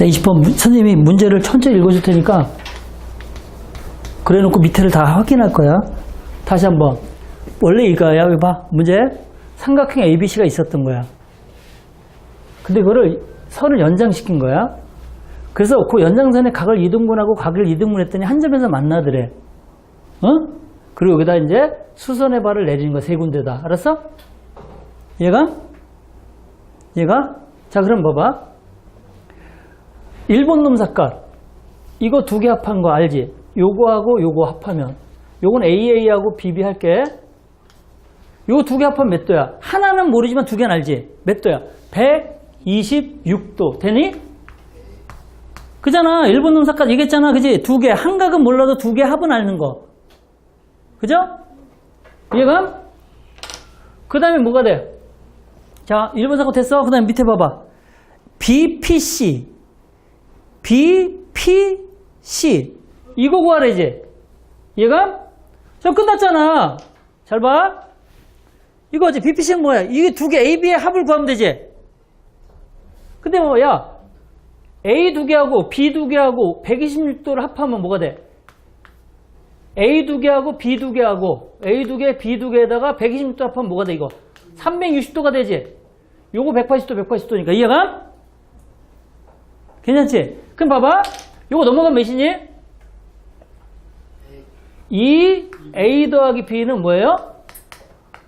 자, 20번 문- 선생님이 문제를 천천히 읽어줄 테니까 그래 놓고 밑에를 다 확인할 거야. 다시 한번. 원래 이거야. 여기 봐. 문제. 삼각형 ABC가 있었던 거야. 근데 그거를 선을 연장시킨 거야. 그래서 그 연장선에 각을 2등분하고 각을 2등분 했더니 한 점에서 만나더래. 어? 그리고 여기다 이제 수선의 발을 내리는 거야. 세 군데다. 알았어? 얘가? 얘가? 자, 그럼 봐봐. 일본 놈 삭깔. 이거 두 개 합한 거 알지? 요거하고 요거 합하면. 요건 AA하고 BB 할게. 요거 두개 합하면 몇 도야? 하나는 모르지만 두 개는 알지? 몇 도야? 126도. 되니? 그잖아. 일본 놈 삭깔 얘기했잖아. 그지? 두 개. 한 각은 몰라도 두 개 합은 알는 거. 그죠? 이해가? 그 다음에 뭐가 돼? 자, 1번 사고 됐어? 그 다음에 밑에 봐봐. BPC. BPC. 이거 구하래지. 얘가? 저 끝났잖아. 잘 봐. 이거지. BPC는 뭐야? 이게 두 개 AB의 합을 구하면 되지. 근데 뭐, 야. A 두 개하고 B 두 개하고 126도를 합하면 뭐가 돼? A 두 개하고 B 두 개하고 A 두 개, B 두 개에다가 126도 합하면 뭐가 돼, 이거? 360도가 되지? 요거 180도, 180도니까. 이해가? 괜찮지? 그럼 봐봐. 요거 넘어가면 몇이니? 2 A 더하기 B는 뭐예요?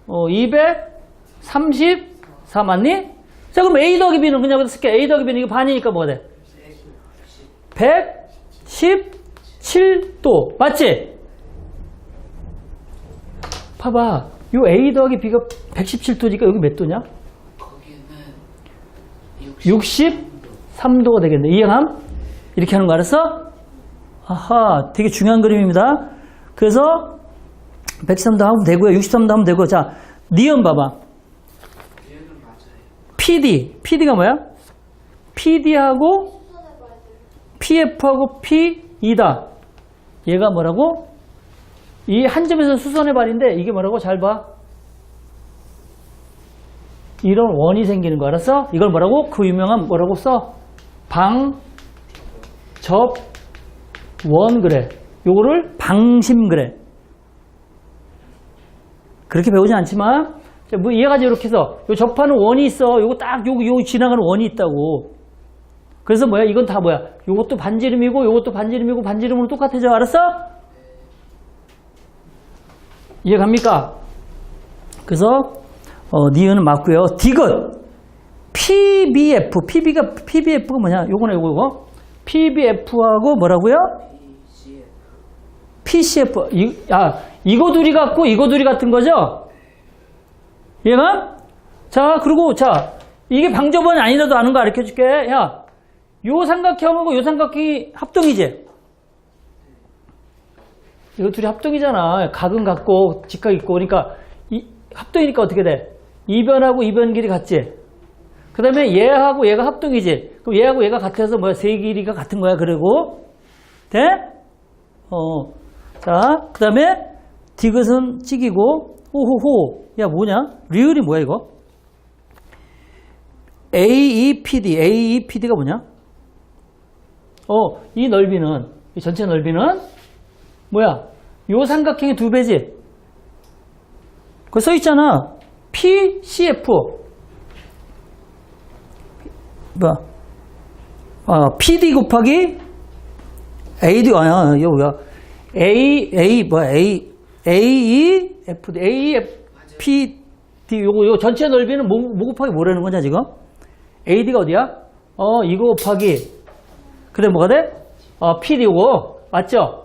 어, 234 맞니? 자, 그럼 A 더하기 B는 그냥 쓸게. A 더하기 B는 이거 반이니까 뭐가 돼? 117도. 맞지? 봐봐. 요 A 더하기 B가 117도니까 여기 몇 도냐? 거기는 63도가 되겠네. 이해감? 이렇게 하는 거 알았어? 아하, 되게 중요한 그림입니다. 그래서 113도 하면 되고요. 63도 하면 되고. 자, 니은 봐봐. PD. PD가 뭐야? PD하고 PF하고 P2다. 얘가 뭐라고? 이 한 점에서 수선의 발인데 이게 뭐라고? 잘 봐. 이런 원이 생기는 거 알았어? 이걸 뭐라고? 그 유명한 뭐라고 써? 방, 접, 원 그래. 요거를 방심 그래. 그렇게 배우진 않지만 자, 뭐 이해가지 이렇게 해서 요 접하는 원이 있어. 요거 딱 요거 요 지나가는 원이 있다고. 그래서 뭐야? 이건 다 뭐야? 요것도 반지름이고 요것도 반지름이고 반지름으로 똑같아져. 알았어? 이해 갑니까? 그래서 어, 니은은 맞고요. 디귿 PBF PB가 PBF가 뭐냐? 요거네 요거 요거 PBF하고 뭐라고요? PCF 이, 아 이거 둘이 같고 이거 둘이 같은 거죠? 얘가? 자 그리고 자 이게 방접원이 아니라도 아는 거 가르쳐 줄게. 야 요 삼각형하고 요 삼각형이 합동이지? 이거 둘이 합동이잖아. 각은 같고 직각 있고. 그러니까 이, 합동이니까 어떻게 돼? 이변하고 이변 길이 같지 그 다음에 얘하고 얘가 합동이지 그럼 얘하고 얘가 같아서 뭐야 세 길이가 같은 거야 그리고 돼? 어. 자, 그 다음에 디귿은 찍이고 호호호 야 뭐냐? 리을이 뭐야 이거? AEPD AEPD가 뭐냐? 어, 이 넓이는 이 전체 넓이는 뭐야? 요 삼각형의 두 배지. 그거 써 있잖아. PCF. 뭐야? 아, PD 곱하기 AD 아야 이거 뭐야? A A 뭐야? A A F D A F P D 요거 요 전체 넓이는 뭐, 뭐 곱하기 뭐라는 거냐 지금? AD가 어디야? 어 이거 곱하기 그래 뭐가 돼? 어 PD 요거 맞죠?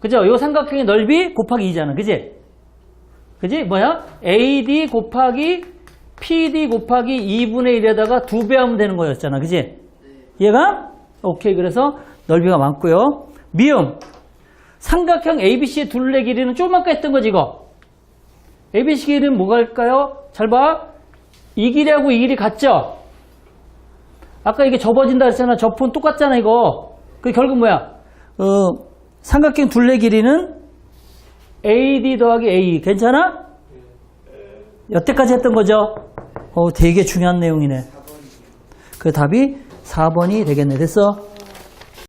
그죠? 요 삼각형의 넓이 곱하기 2잖아. 그지? 그지? 뭐야? AD 곱하기 PD 곱하기 2분의 1에다가 두배 하면 되는 거였잖아. 그지? 얘가? 오케이. 그래서 넓이가 많고요. 미음. 삼각형 ABC의 둘레 길이는 좀 아까 했던 거지, 이거. ABC 길이는 뭐갈까요? 잘 봐. 이 길이하고 이 길이 같죠? 아까 이게 접어진다 했잖아. 접은 똑같잖아, 이거. 그 결국 뭐야? 어, 삼각형 둘레 길이는 AD 더하기 A. 괜찮아? 여태까지 했던 거죠? 어, 되게 중요한 내용이네. 그 답이 4번이 되겠네. 됐어?